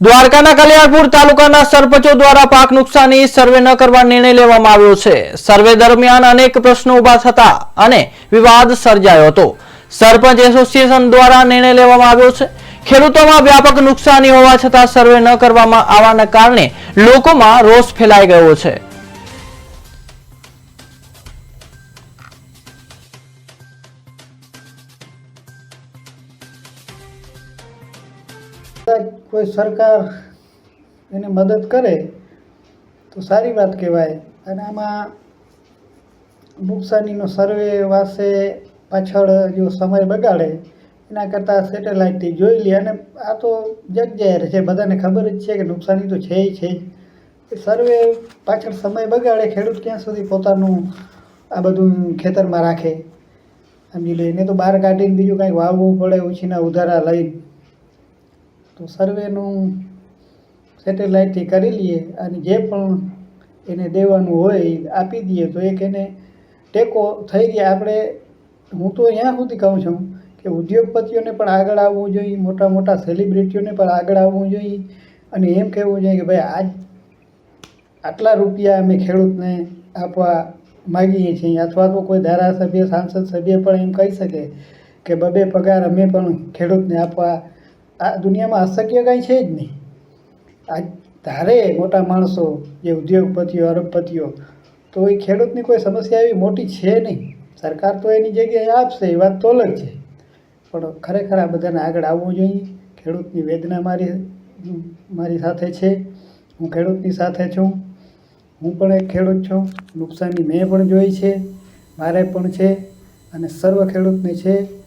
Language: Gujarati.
દ્વારકાના કલ્યાણપુર તાલુકાના સરપંચો દ્વારા પાક નુકસાની સર્વે ન કરવા નિર્ણય લેવામાં આવ્યો છે. સર્વે દરમિયાન અનેક પ્રશ્નો ઊભા થતા અને વિવાદ સર્જાયો હતો. સરપંચ એસોસિએશન દ્વારા નિર્ણય લેવામાં આવ્યો છે. ખેડૂતોમાં વ્યાપક નુકસાની હોવા છતાં સર્વે ન કરવામાં આવવાના કારણે લોકોમાં રોષ ફેલાઈ ગયો છે. કોઈ સરકાર એને મદદ કરે, તો સારી વાત કહેવાય. અને આમાં નુકસાનીનો સર્વે વાસે પાછળ જો સમય બગાડે, એના કરતાં સેટેલાઇટથી જોઈ લે. અને આ તો જગજાહેર છે, બધાને ખબર જ છે કે નુકસાની તો છે છે. એ સર્વે પાછળ સમય બગાડે, ખેડૂત ક્યાં સુધી પોતાનું આ બધું ખેતરમાં રાખે. સમજી લે એને તો બહાર કાઢીને બીજું કાંઈક વાવવું પડે, ઉછીના ઉધારા લઈને. તો સર્વેનું સેટેલાઇટથી કરી લઈએ અને જે પણ એને દેવાનું હોય એ આપી દઈએ. તો એક એને ટેકો થઈ ગયા. આપણે હું તો અહીંયા સુધી કહું છું કે ઉદ્યોગપતિઓને પણ આગળ આવવું જોઈએ, મોટા મોટા સેલિબ્રિટીઓને પણ આગળ આવવું જોઈએ અને એમ કહેવું જોઈએ કે ભાઈ આજ આટલા રૂપિયા અમે ખેડૂતને આપવા માગીએ છીએ અથવા તો કોઈ ધારાસભ્ય, સાંસદ સભ્ય પણ એમ કહી શકે કે બબે પગાર અમે પણ ખેડૂતને આપવા આ દુનિયામાં અશક્ય કાંઈ છે જ નહીં. આ ધારે મોટા માણસો, જે ઉદ્યોગપતિઓ અરબપતિઓ તો એ ખેડૂતની કોઈ સમસ્યા એવી મોટી છે નહીં. સરકાર તો એની જગ્યાએ આપશે, એ વાત તો અલગ છે. પણ ખરેખર આ બધાને આગળ આવવું જોઈએ. ખેડૂતની વેદના મારી મારી સાથે છે. હું ખેડૂતની સાથે છું. હું પણ એક ખેડૂત છું. નુકસાની મેં પણ જોઈ છે. મારે પણ છે. અને સર્વ ખેડૂતને છે.